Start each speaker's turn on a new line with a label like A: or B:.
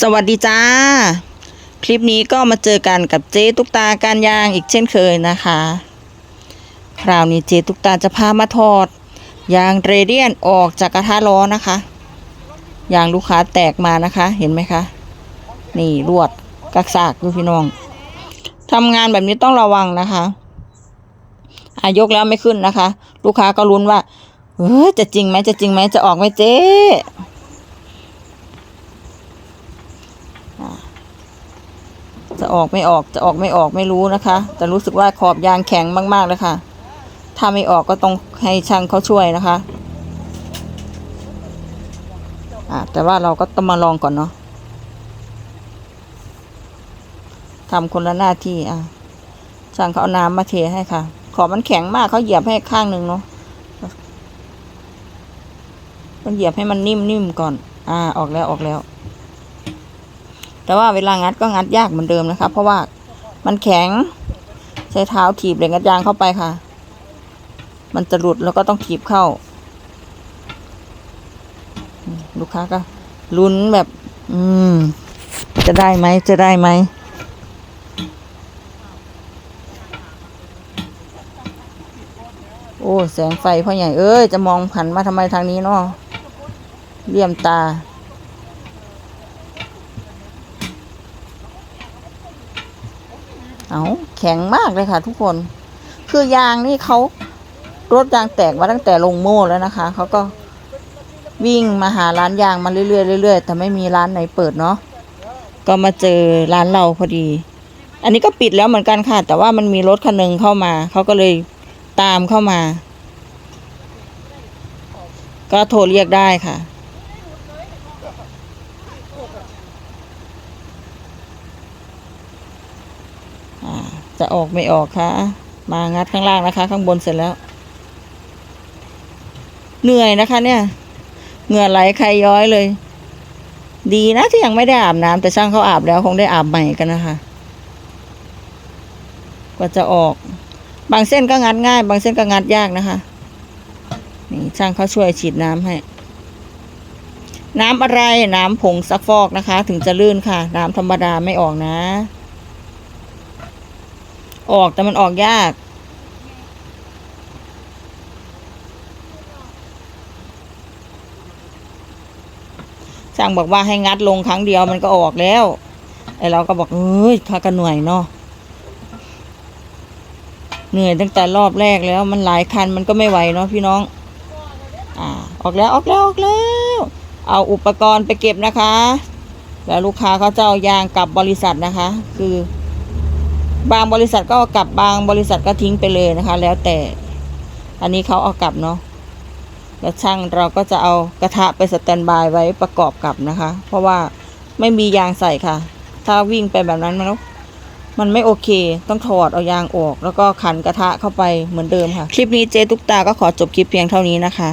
A: สวัสดีจ้า คลิปนี้ก็มาเจอกันกับเจ๊ตุ๊กตาการยางอีกเช่นเคยนะคะ คราวนี้เจ๊ตุ๊กตาจะพามาถอด ยางเรเดียนออกจากกระทะล้อนะคะ ยางลูกค้าแตกมานะคะ เห็นไหมคะ นี่รวดกักซากดูพี่น้องทำงานแบบนี้ต้องระวังนะคะอายกแล้วไม่ขึ้นนะคะ ลูกค้าก็ลุ้นว่าเออจะจริงไหมจะจริงไหมจะออกไหมเจ๊ จะออกไม่ออกจะออกไม่ออกไม่รู้นะคะแต่รู้สึกว่าขอบยางแข็งมากๆเลยค่ะ ถ้าไม่ออกก็ต้องให้ช่างเขาช่วยนะคะอ่าแต่ว่าเราก็ต้องมาลองก่อนเนาะทำคนละหน้าที่อะช่างเขาเอาน้ำมาเทให้ค่ะ ขอบมันแข็งมากเขาเหยียบให้ข้างหนึ่งเนาะต้องเหยียบให้มันนิ่มๆก่อน อ่า ออกแล้วออกแล้ว แต่ว่าเวลางัดก็งัดยากเหมือนเดิมนะคะ เพราะว่ามันแข็ง ใช้เท้าถีบเหล็กงัดยางเข้าไปค่ะ มันจะหลุดแล้วก็ต้องถีบเข้า ลูกค้าก็ลุ้นแบบ อืม จะได้ไหมจะได้ไหมโอ้ แสงไฟพ่อใหญ่ เอ้ย จะมองผันมาทำไมทางนี้เนาะเลี่ยมตา เอาแข็งมากเลยค่ะ ทุกคน คือยางนี่เขารถยางแตกมาตั้งแต่ลงโม่แล้วนะคะเขาก็วิ่งมาหาร้านยางมาเรื่อยๆเรื่อยๆแต่ไม่มีร้านไหนเปิดเนาะก็มาเจอร้านเราพอดี อันนี้ก็ปิดแล้วเหมือนกันค่ะ แต่ว่ามันมีรถคันหนึ่งเข้ามาเขาก็เลยตามเข้ามา ก็โทรเรียกได้ค่ะ จะออกไม่ออกคะมางัดข้างล่างนะคะ ข้างบนเสร็จแล้ว เหนื่อยนะคะ เนี่ย เหงื่อไหลใครย้อยเลย ดีนะที่ยังไม่ได้อาบน้ำแต่ช่างเขาอาบแล้ว คงได้อาบใหม่กันนะคะ กว่าจะออก บางเส้นก็งัดง่าย บางเส้นก็งัดยากนะคะ นี่ช่างเขาช่วยฉีดน้ำให้น้ำอะไร น้ำผงซักฟอกนะคะ ถึงจะลื่นค่ะ น้ำธรรมดาไม่ออกนะ ออกแต่มันออกยากช่างบอกว่าให้งัดลงครั้งเดียวมันก็ออกแล้วไอเราก็บอกเอ้ยข้าก็เหนื่อยเนาะเหนื่อยตั้งแต่รอบแรกแล้ว มันหลายคันมันก็ไม่ไหวเนาะพี่น้อง อ่า ออกแล้วออกแล้วออกแล้ว เอาอุปกรณ์ไปเก็บนะคะ แล้วลูกค้าเขาจะเอายางกลับบริษัทนะคะ คือ บางบริษัทก็เอากลับบางบริษัทก็ทิ้งไปเลยนะคะ แล้วแต่อันนี้เขาเอากลับเนาะแล้วช่างเราก็จะเอากระทะไปสแตนบายไว้ประกอบกับนะคะ เพราะว่าไม่มียางใส่ค่ะ ถ้าวิ่งไปแบบนั้นมันมันไม่โอเค ต้องถอดเอายางออก แล้วก็ขันกระทะเข้าไปเหมือนเดิมค่ะ คลิปนี้เจตุ๊กตาก็ขอจบคลิปเพียงเท่านี้นะคะ